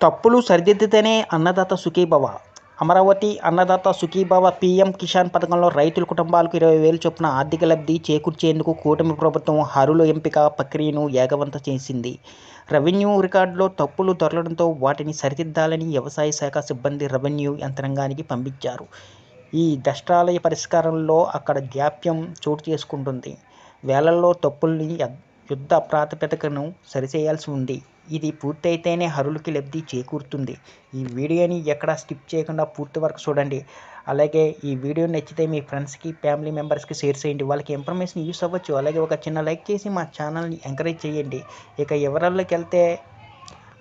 తప్పులు సరిదిద్దితేనే అన్నదాత సుఖీభవ. అమరావతి అన్నదాత సుఖీభవ పీఎం కిసాన్ పథకంలో రైతుల కుటుంబాలకు ఇరవై వేలు చొప్పున ఆర్థిక లబ్ధి చేకూర్చేందుకు కూటమి ప్రభుత్వం హరుల ఎంపిక ప్రక్రియను వేగవంతం చేసింది. రెవెన్యూ రికార్డులో తప్పులు దొరలడంతో వాటిని సరిదిద్దాలని వ్యవసాయ శాఖ సిబ్బంది రెవెన్యూ యంత్రాంగానికి పంపించారు. ఈ దష్టాలయ పరిష్కారంలో అక్కడ జాప్యం చోటు చేసుకుంటుంది. వేలల్లో తప్పుల్ని యుద్ధ ప్రాతిపదికను సరిచేయాల్సి ఉంది. ఇది పూర్తయితేనే అర్హులకి లబ్ధి చేకూరుతుంది. ఈ వీడియోని ఎక్కడా స్కిప్ చేయకుండా పూర్తి వరకు చూడండి. అలాగే ఈ వీడియో నచ్చితే మీ ఫ్రెండ్స్కి ఫ్యామిలీ మెంబర్స్కి షేర్ చేయండి. వాళ్ళకి ఇన్ఫర్మేషన్ యూస్ అవ్వచ్చు. అలాగే ఒక చిన్న లైక్ చేసి మా ఛానల్ని ఎంకరేజ్ చేయండి. ఇక వివరాల్లోకి వెళ్తే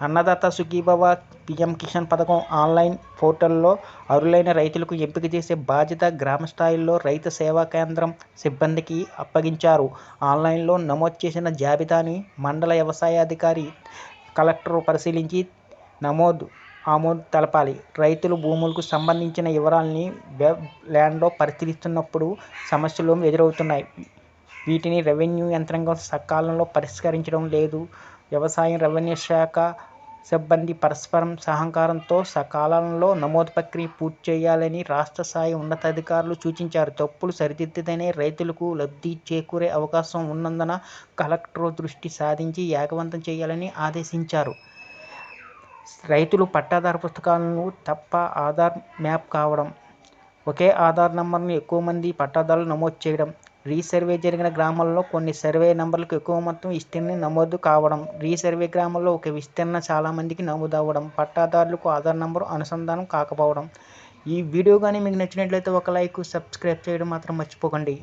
అన్నదాత సుఖీభవ పిఎం కిసాన్ పథకం ఆన్లైన్ పోర్టల్లో అరులైన రైతులకు ఎంపిక చేసే బాధ్యత గ్రామ స్థాయిలో రైతు సేవా కేంద్రం సిబ్బందికి అప్పగించారు. ఆన్లైన్లో నమోదు చేసిన జాబితాని మండల వ్యవసాయాధికారి కలెక్టర్ పరిశీలించి నమోదు ఆమోదు తెలపాలి. రైతులు భూములకు సంబంధించిన వివరాలని వెబ్ ల్యాండ్లో పరిశీలిస్తున్నప్పుడు సమస్యలు ఎదురవుతున్నాయి. వీటిని రెవెన్యూ యంత్రాంగం సకాలంలో పరిష్కరించడం లేదు. వ్యవసాయం రెవెన్యూ శాఖ సిబ్బంది పరస్పరం సహకారంతో సకాలంలో నమోదు ప్రక్రియ పూర్తి చేయాలని రాష్ట్ర స్థాయి ఉన్నతాధికారులు సూచించారు. తప్పులు సరిదిద్దితేనే రైతులకు లబ్ధి చేకూరే అవకాశం ఉన్నందున కలెక్టర్ దృష్టి సాధించి వేగవంతం చేయాలని ఆదేశించారు. రైతులు పట్టాదార పుస్తకాలను తప్ప ఆధార్ మ్యాప్ కావడం ఒకే ఆధార్ నంబర్ను ఎక్కువ మంది పట్టాదారులు నమోదు చేయడం రీసర్వే జరిగిన గ్రామాల్లో కొన్ని సర్వే నంబర్లకు ఎక్కువ మొత్తం విస్తీర్ణి నమోదు కావడం రీసర్వే గ్రామాల్లో ఒక విస్తీర్ణ చాలామందికి నమోదు అవ్వడం పట్టాదారులకు ఆధార్ నంబరు అనుసంధానం కాకపోవడం. ఈ వీడియో కానీ మీకు నచ్చినట్లయితే ఒక లైక్ సబ్స్క్రైబ్ చేయడం మాత్రం మర్చిపోకండి.